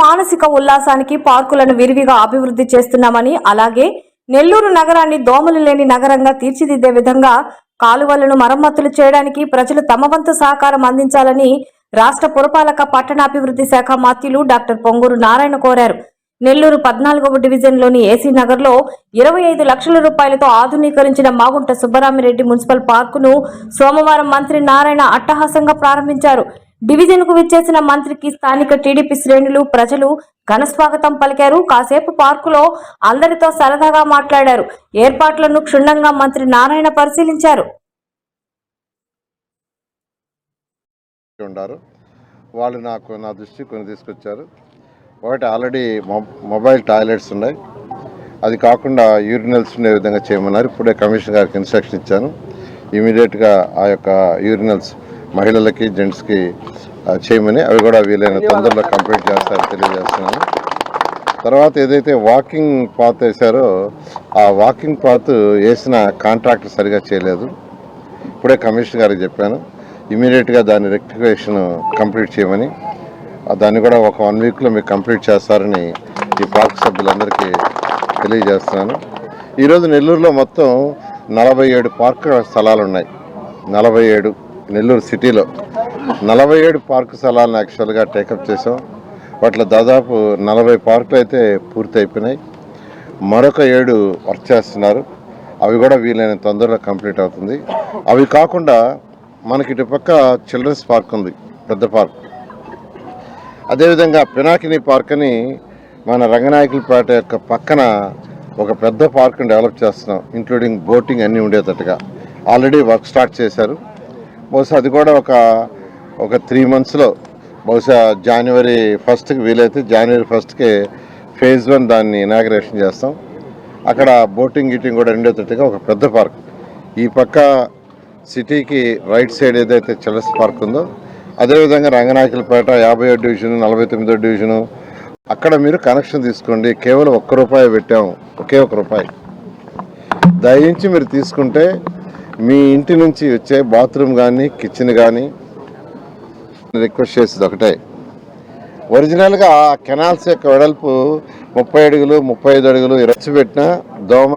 మానసిక ఉల్లాసానికి పార్కులను విరివిగా అభివృద్ధి చేస్తున్నామని అలాగే నెల్లూరు నగరాన్ని దోమలు లేని నగరంగా తీర్చిదిద్దే విధంగా కాలువలను మరమ్మతులు చేయడానికి ప్రజలు తమ వంతు సహకారం అందించాలని రాష్ట్ర పురపాలక పట్టణాభివృద్ధి శాఖ మాత్యులు డాక్టర్ పొంగూరు నారాయణ కోరారు. నెల్లూరు పద్నాలుగవ డివిజన్లోని ఏసీ నగర్లో ఇరవై ఐదు లక్షల రూపాయలతో ఆధునీకరించిన మాగుంట సుబ్బరామిరెడ్డి మున్సిపల్ పార్కును సోమవారం మంత్రి నారాయణ అట్టహాసంగా ప్రారంభించారు. డివిజన్కు విచ్చేసిన మంత్రికి స్థానిక టీడీపీ శ్రేణులు ప్రజలు ఘన స్వాగతం పలికారు. కాసేపు పార్కులో అందరితో సరదాగా మాట్లాడారు. ఏర్పాట్లను క్షుణ్ణంగా మంత్రి నారాయణ పరిశీలించారు. ఉన్నారు వాళ్ళు నాకు నా దృష్టి కొన్ని తీసుకొచ్చారు. ఒకటి ఆల్రెడీ మొబైల్ టాయిలెట్స్ ఉన్నాయి. అది కాకుండా యూరినల్స్ ఉండే విధంగా చేయమన్నారు. ఇప్పుడే కమిషనర్ గారికి ఇన్స్ట్రక్షన్ ఇచ్చాను. ఇమీడియట్గా ఆ యొక్క యూరినల్స్ మహిళలకి జెంట్స్కి చేయమని అవి కూడా వీలైన తొందరలో కంప్లీట్ చేస్తారని తెలియజేస్తున్నాను. తర్వాత ఏదైతే వాకింగ్ పాత్ వేశారో ఆ వాకింగ్ పాత్ వేసిన కాంట్రాక్ట్ సరిగా చేయలేదు. ఇప్పుడే కమిషనర్ గారికి చెప్పాను ఇమీడియట్గా దాని రెక్టిఫికేషన్ కంప్లీట్ చేయమని. దాన్ని కూడా ఒక వన్ వీక్లో మీకు కంప్లీట్ చేస్తారని ఈ పార్క్ సభ్యులందరికీ తెలియజేస్తున్నాను. ఈరోజు నెల్లూరులో మొత్తం నలభై ఏడు పార్క్ స్థలాలు ఉన్నాయి నలభై ఏడు నెల్లూరు సిటీలో నలభై ఏడు పార్క్ స్థలాలను యాక్చువల్గా టేకప్ చేసాం వాటిలో దాదాపు నలభై పార్కులు అయితే పూర్తి అయిపోయినాయి మరొక ఏడు వర్క్ చేస్తున్నారు. అవి కూడా వీలైన తొందరలో కంప్లీట్ అవుతుంది. అవి కాకుండా మనకి ఇటు పక్క చిల్డ్రన్స్ పార్క్ ఉంది పెద్ద పార్క్. అదేవిధంగా పినాకిని పార్క్ అని మన రంగనాయకులపేట యొక్క పక్కన ఒక పెద్ద పార్క్ని డెవలప్ చేస్తున్నాం ఇంక్లూడింగ్ బోటింగ్ అన్నీ ఉండేటట్టుగా. ఆల్రెడీ వర్క్ స్టార్ట్ చేశారు. బహుశా అది కూడా ఒక ఒక త్రీ మంత్స్లో బహుశా జనవరి ఫస్ట్కి వీలైతే జనవరి ఫస్ట్కి ఫేజ్ వన్ దాన్ని ఇనాగ్రేషన్ చేస్తాం. అక్కడ బోటింగ్ గీటింగ్ కూడా రెండో ఉండేటట్టుగా ఒక పెద్ద పార్క్ ఈ పక్క సిటీకి రైట్ సైడ్ ఏదైతే చిల్డ్రన్స్ పార్క్ ఉందో అదేవిధంగా రంగనాయకులపేట యాభై ఏడు డివిజన్ నలభై తొమ్మిదో డివిజను అక్కడ మీరు కనెక్షన్ తీసుకోండి. కేవలం ఒక్క రూపాయి పెట్టాము. ఒకే ఒక రూపాయి. దయించి మీరు తీసుకుంటే మీ ఇంటి నుంచి వచ్చే బాత్రూమ్ కానీ కిచెన్ కానీ రిక్వెస్ట్ చేసేది ఒకటే. ఒరిజినల్గా ఆ కెనాల్స్ యొక్క వెడల్పు ముప్పై అడుగులు ముప్పై ఐదు అడుగులు రచ్చి పెట్టిన దోమ